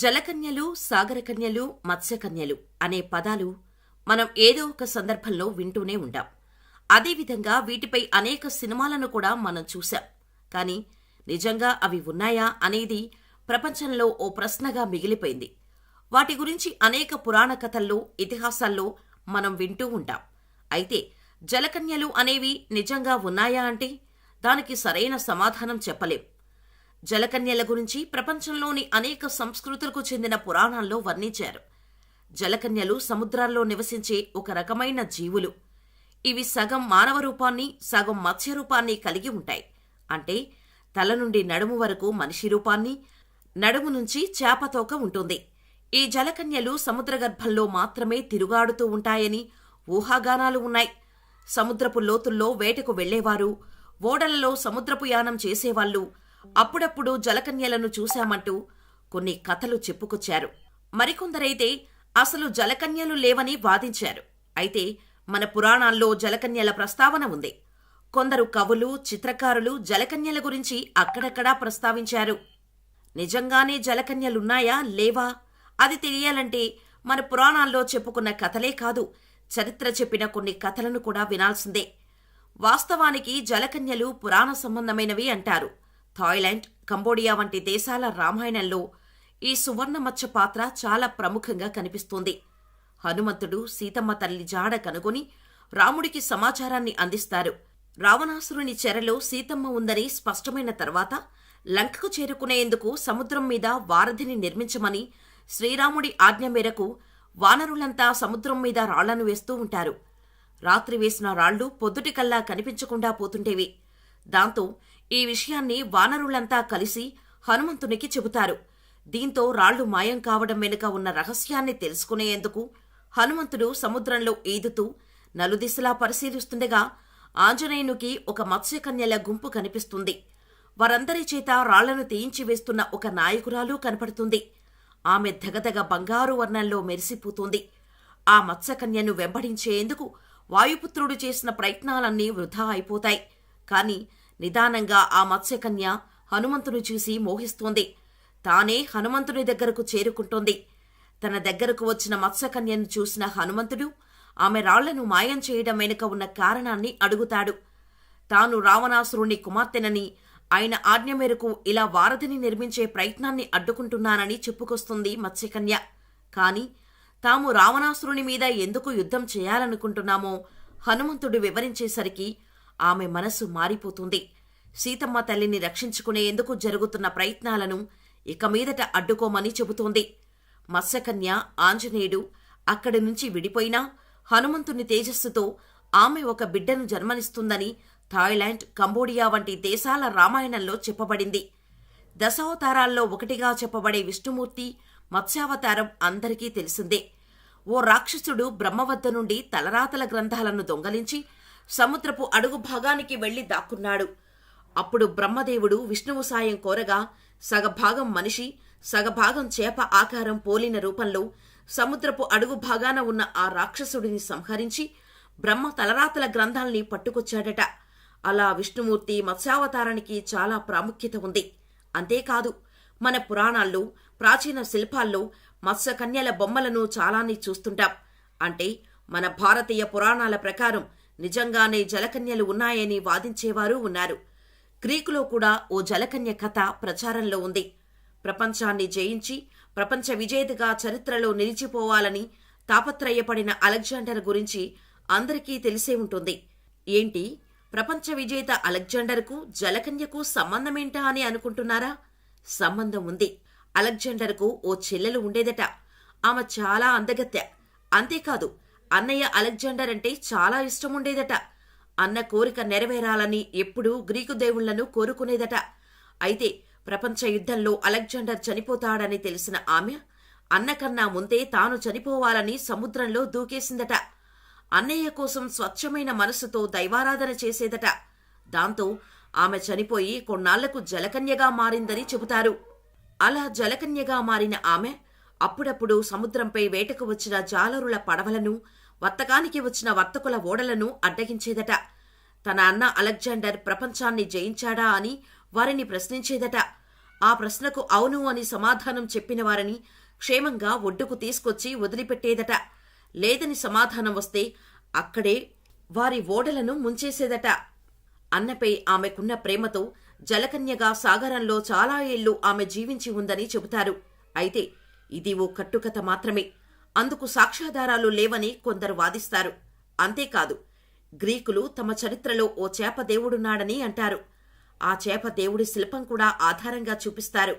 జలకన్యలు సాగరకన్యలు మత్స్యకన్యలు అనే పదాలు మనం ఏదో ఒక సందర్భంలో వింటూనే ఉంటాం అదేవిధంగా వీటిపై అనేక సినిమాలను కూడా మనం చూశాం. కానీ నిజంగా అవి ఉన్నాయా అనేది ప్రపంచంలో ఓ ప్రశ్నగా మిగిలిపోయింది. వాటి గురించి అనేక పురాణ కథల్లో ఇతిహాసాల్లో మనం వింటూ ఉంటాం. అయితే జలకన్యలు అనేవి నిజంగా ఉన్నాయా అంటే దానికి సరైన సమాధానం చెప్పలేం. జలకన్యల గురించి ప్రపంచంలోని అనేక సంస్కృతులకు చెందిన పురాణాల్లో వర్ణించారు. జలకన్యలు సముద్రాల్లో నివసించే ఒక రకమైన జీవులు. ఇవి సగం మానవ రూపాన్ని సగం మత్స్య రూపాన్ని కలిగి ఉంటాయి. అంటే తల నుండి నడుము వరకు మనిషి రూపాన్ని నడుము నుంచి చేపతోక ఉంటుంది. ఈ జలకన్యలు సముద్రగర్భంలో మాత్రమే తిరుగాడుతూ ఉంటాయని ఊహాగానాలు ఉన్నాయి. సముద్రపు లోతుల్లో వేటకు వెళ్ళేవారు ఓడలలో సముద్రపు యానం చేసేవాళ్ళు అప్పుడప్పుడు జలకన్యలను చూశామంటూ కొన్ని కథలు చెప్పుకొచ్చారు. మరికొందరైతే అసలు జలకన్యలు లేవని వాదించారు. అయితే మన పురాణాల్లో జలకన్యల ప్రస్తావన ఉంది. కొందరు కవులు చిత్రకారులు జలకన్యల గురించి అక్కడక్కడా ప్రస్తావించారు. నిజంగానే జలకన్యలున్నాయా లేవా? అది తెలియాలంటే మన పురాణాల్లో చెప్పుకున్న కథలే కాదు చరిత్ర చెప్పిన కొన్ని కథలను కూడా వినాల్సిందే. వాస్తవానికి జలకన్యలు పురాణ సంబంధమైనవి అంటారు. థాయిలాండ్ కంబోడియా వంటి దేశాల రామాయణంలో ఈ సువర్ణమచ్చ పాత్ర చాలా ప్రముఖంగా కనిపిస్తుంది. హనుమంతుడు సీతమ్మ తల్లి జాడ కనుగొని రాముడికి సమాచారాన్ని అందిస్తారు. రావణాసురుని చెరలో సీతమ్మ ఉందని స్పష్టమైన తర్వాత లంకకు చేరుకునేందుకు సముద్రం మీద వారధిని నిర్మించమని శ్రీరాముడి ఆజ్ఞ మేరకు వానరులంతా సముద్రం మీద రాళ్ళను వేస్తూ ఉంటారు. రాత్రి వేసిన రాళ్ళు పొద్దుటికల్లా కనిపించకుండా పోతుంటేవి. దాంతో ఈ విషయాన్ని వానరులంతా కలిసి హనుమంతునికి చెబుతారు. దీంతో రాళ్ళు మాయం కావడం వెనుక ఉన్న రహస్యాన్ని తెలుసుకునేందుకు హనుమంతుడు సముద్రంలో ఈదుతూ నలుదిశలా పరిశీలిస్తుండగా ఆంజనేయునికి ఒక మత్స్యకన్యల గుంపు కనిపిస్తుంది. వారందరి చేత రాళ్ళను తీయించి వేస్తున్న ఒక నాయకురాలు కనపడుతుంది. ఆమె ధగధగ బంగారు వర్ణంలో మెరిసిపోతుంది. ఆ మత్స్యకన్యను వెంబడించేందుకు వాయుపుత్రుడు చేసిన ప్రయత్నాలన్నీ వృధా అయిపోతాయి. కాని నిదానంగా ఆ మత్స్యకన్య హనుమంతుని చూసి మోహిస్తోంది. తానే హనుమంతుని దగ్గరకు చేరుకుంటోంది. తన దగ్గరకు వచ్చిన మత్స్యకన్యను చూసిన హనుమంతుడు ఆమె రాళ్ళను మాయం చేయడం వెనుక ఉన్న కారణాన్ని అడుగుతాడు. తాను రావణాసురుణ్ణి కుమార్తెనని ఆయన ఆజ్ఞ మేరకు ఇలా వారధిని నిర్మించే ప్రయత్నాన్ని అడ్డుకుంటున్నానని చెప్పుకొస్తుంది మత్స్యకన్య. కాని తాము రావణాసురుని మీద ఎందుకు యుద్ధం చేయాలనుకుంటున్నామో హనుమంతుడు వివరించేసరికి ఆమె మనసు మారిపోతుంది. సీతమ్మ తల్లిని రక్షించుకునేందుకు జరుగుతున్న ప్రయత్నాలను ఇక మీదట అడ్డుకోమని చెబుతోంది. మత్స్యకన్య ఆంజనేయుడు అక్కడి నుంచి విడిపోయినా హనుమంతుని తేజస్సుతో ఆమె ఒక బిడ్డను జన్మనిస్తుందని థాయిలాండ్ కంబోడియా వంటి దేశాల రామాయణంలో చెప్పబడింది. దశావతారాల్లో ఒకటిగా చెప్పబడే విష్ణుమూర్తి మత్స్యావతారం అందరికీ తెలిసిందే. ఓ రాక్షసుడు బ్రహ్మ వద్ద నుండి తలరాతల గ్రంథాలను దొంగలించి సముద్రపు అడుగు భాగానికి వెళ్ళి దాక్కున్నాడు. అప్పుడు బ్రహ్మదేవుడు విష్ణువు సాయం కోరగా సగభాగం మనిషి సగభాగం చేప ఆకారం పోలిన రూపంలో సముద్రపు అడుగు భాగాన ఉన్న ఆ రాక్షసుడిని సంహరించి బ్రహ్మ తలరాతల గ్రంథాల్ని పట్టుకొచ్చాడట. అలా విష్ణుమూర్తి మత్స్యావతారానికి చాలా ప్రాముఖ్యత ఉంది. అంతేకాదు మన పురాణాల్లో ప్రాచీన శిల్పాల్లో మత్స్యకన్యల బొమ్మలను చాలానే చూస్తుంటాం. అంటే మన భారతీయ పురాణాల ప్రకారం నిజంగానే జలకన్యలు ఉన్నాయని వాదించేవారు ఉన్నారు. గ్రీకులో కూడా ఓ జలకన్య కథ ప్రచారంలో ఉంది. ప్రపంచాన్ని జయించి ప్రపంచ విజేతగా చరిత్రలో నిలిచిపోవాలని తాపత్రయపడిన అలెగ్జాండర్ గురించి అందరికీ తెలిసే ఉంటుంది. ఏంటి? ప్రపంచ విజేత అలెగ్జాండర్కు జలకన్యకు సంబంధమేంటా అని అనుకుంటున్నారా? సంబంధం ఉంది. అలెగ్జాండర్కు ఓ చెల్లెలు ఉండేదట. ఆమె చాలా అందగత్య అంతేకాదు అన్నయ్య అలెగ్జాండర్ అంటే చాలా ఇష్టం ఉండేదట అన్న కోరిక నెరవేరాలని ఎప్పుడూ గ్రీకు దేవుళ్ళను కోరుకునేదట. అయితే ప్రపంచ యుద్ధంలో అలెగ్జాండర్ చనిపోతాడని తెలిసిన ఆమె అన్నకన్నా ముందే తాను చనిపోవాలని సముద్రంలో దూకేసిందట. అన్నయ్య కోసం స్వచ్ఛమైన మనస్సుతో దైవారాధన చేసేదట. దాంతో ఆమె చనిపోయి కొన్నాళ్ళకు జలకన్యగా మారిందని చెబుతారు. అలా జలకన్యగా మారిన ఆమె అప్పుడప్పుడు సముద్రంపై వేటకు వచ్చిన జాలరుల పడవలను వర్తకానికి వచ్చిన వర్తకుల ఓడలను అడ్డగించేదట. తన అన్న అలెగ్జాండర్ ప్రపంచాన్ని జయించాడా అని వారిని ప్రశ్నించేదట. ఆ ప్రశ్నకు అవును అని సమాధానం చెప్పిన వారిని క్షేమంగా ఒడ్డుకు తీసుకొచ్చి వదిలిపెట్టేదట. లేదని సమాధానం వస్తే అక్కడే వారి ఓడలను ముంచేసేదట. అన్నపై ఆమెకున్న ప్రేమతో జలకన్యగా సాగరంలో చాలా ఏళ్ళు ఆమె జీవించి ఉందని చెబుతారు. అయితే ఇది ఓ కట్టుకథ మాత్రమే. అందుకు సాక్ష్యాధారాలు లేవని కొందరు వాదిస్తారు. అంతేకాదు గ్రీకులు తమ చరిత్రలో ఓ చేప దేవుడున్నాడని అంటారు. ఆ చేప దేవుడి శిల్పం కూడా ఆధారంగా చూపిస్తారు.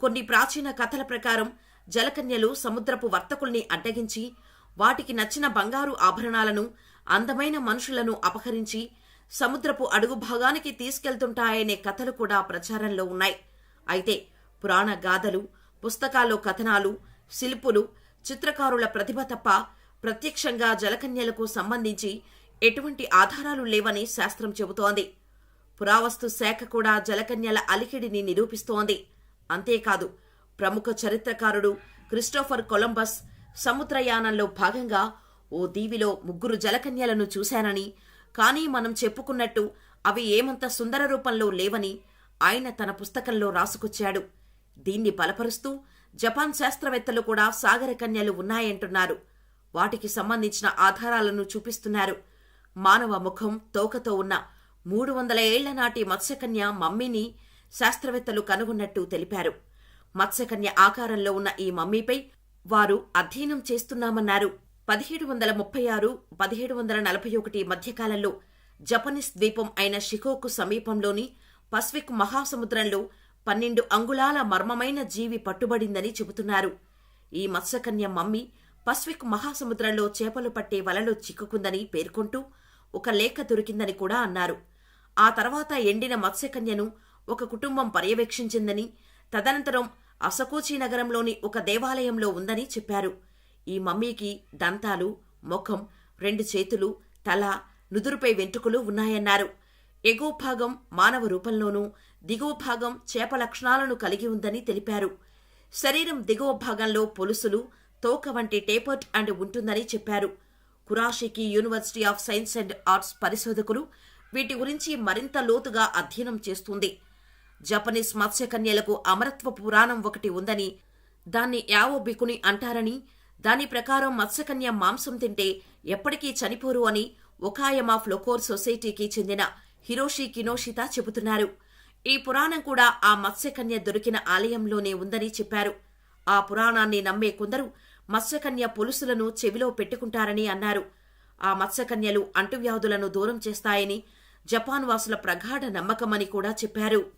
కొన్ని ప్రాచీన కథల ప్రకారం జలకన్యలు సముద్రపు వర్తకుల్ని అడ్డగించి వాటికి నచ్చిన బంగారు ఆభరణాలను అందమైన మనుషులను అపహరించి సముద్రపు అడుగు భాగానికి తీసుకెళ్తుంటాయనే కథలు కూడా ప్రచారంలో ఉన్నాయి. అయితే పురాణ గాథలు పుస్తకాల్లో కథనాలు శిల్పులు చిత్రకారుల ప్రతిభ తప్ప ప్రత్యక్షంగా జలకన్యలకు సంబంధించి ఎటువంటి ఆధారాలు లేవని శాస్త్రం చెబుతోంది. పురావస్తు శాఖ కూడా జలకన్యల అలికిడిని నిరూపిస్తోంది. అంతేకాదు ప్రముఖ చరిత్రకారుడు క్రిస్టోఫర్ కొలంబస్ సముద్రయానంలో భాగంగా ఓ దీవిలో ముగ్గురు జలకన్యలను చూశానని కానీ మనం చెప్పుకున్నట్టు అవి ఏమంత సుందర రూపంలో లేవని ఆయన తన పుస్తకంలో రాసుకొచ్చాడు. దీన్ని బలపరుస్తూ జపాన్ శాస్త్రవేత్తలు కూడా సాగర కన్యలు ఉన్నాయంటున్నారు. వాటికి సంబంధించిన ఆధారాలను చూపిస్తున్నారు. మానవ ముఖం తోకతో ఉన్న మూడు వందల ఏళ్ళ నాటి మత్స్యకన్య మమ్మీని శాస్త్రవేత్తలు కనుగొన్నట్టు తెలిపారు. మత్స్యకన్య ఆకారంలో ఉన్న ఈ మమ్మీపై వారు అధ్యయనం చేస్తున్నామన్నారు. పదిహేడు వందల ముప్పై ఆరు పదిహేడు వందల నలభై ఒకటి మధ్యకాలంలో జపనీస్ ద్వీపం అయిన షికోకు సమీపంలోని పసిఫిక్ మహాసముద్రంలో పన్నెండు అంగుళాల మర్మమైన జీవి పట్టుబడిందని చెబుతున్నారు. ఈ మత్స్యకన్య మమ్మీ పసిఫిక్ మహాసముద్రంలో చేపలు పట్టే వలలో చిక్కుకుందని పేర్కొంటూ ఒక లేఖ దొరికిందని కూడా అన్నారు. ఆ తర్వాత ఎండిన మత్స్యకన్యను ఒక కుటుంబం పర్యవేక్షించిందని తదనంతరం అసకోచి నగరంలోని ఒక దేవాలయంలో ఉందని చెప్పారు. ఈ మమ్మీకి దంతాలు ముఖం రెండు చేతులు తల నుదురుపై వెంట్రుకలు ఉన్నాయన్నారు. ఎగువ భాగం మానవ రూపంలోనూ దిగువ భాగం చేప లక్షణాలను కలిగి ఉందని తెలిపారు. శరీరం దిగువ భాగంలో పొలుసులు తోక వంటి టేపర్డ్ అండ్ ఉంటుందని చెప్పారు. Kurashiki university of science and arts పరిశోధకులు వీటి గురించి మరింత లోతుగా అధ్యయనం చేస్తుంది. జపనీస్ మత్స్యకన్యలకు అమరత్వ పురాణం ఒకటి ఉందని దాన్ని యావో బికుని అంటారని దాని ప్రకారం మత్స్యకన్య మాంసం తింటే ఎప్పటికీ చనిపోరు అని ఒకాయమ్ ఆఫ్ లొకోర్ సొసైటీకి చెందిన హిరోషి కినోషిత చెబుతున్నారు. ఈ పురాణం కూడా ఆ మత్స్యకన్య దొరికిన ఆలయంలోనే ఉందని చెప్పారు. ఆ పురాణాన్ని నమ్మే కొందరు మత్స్యకన్య పులుసులను చెవిలో పెట్టుకుంటారని అన్నారు. ఆ మత్స్యకన్యలు అంటువ్యాధులను దూరం చేస్తాయని జపాన్ వాసుల ప్రగాఢ నమ్మకమని కూడా చెప్పారు.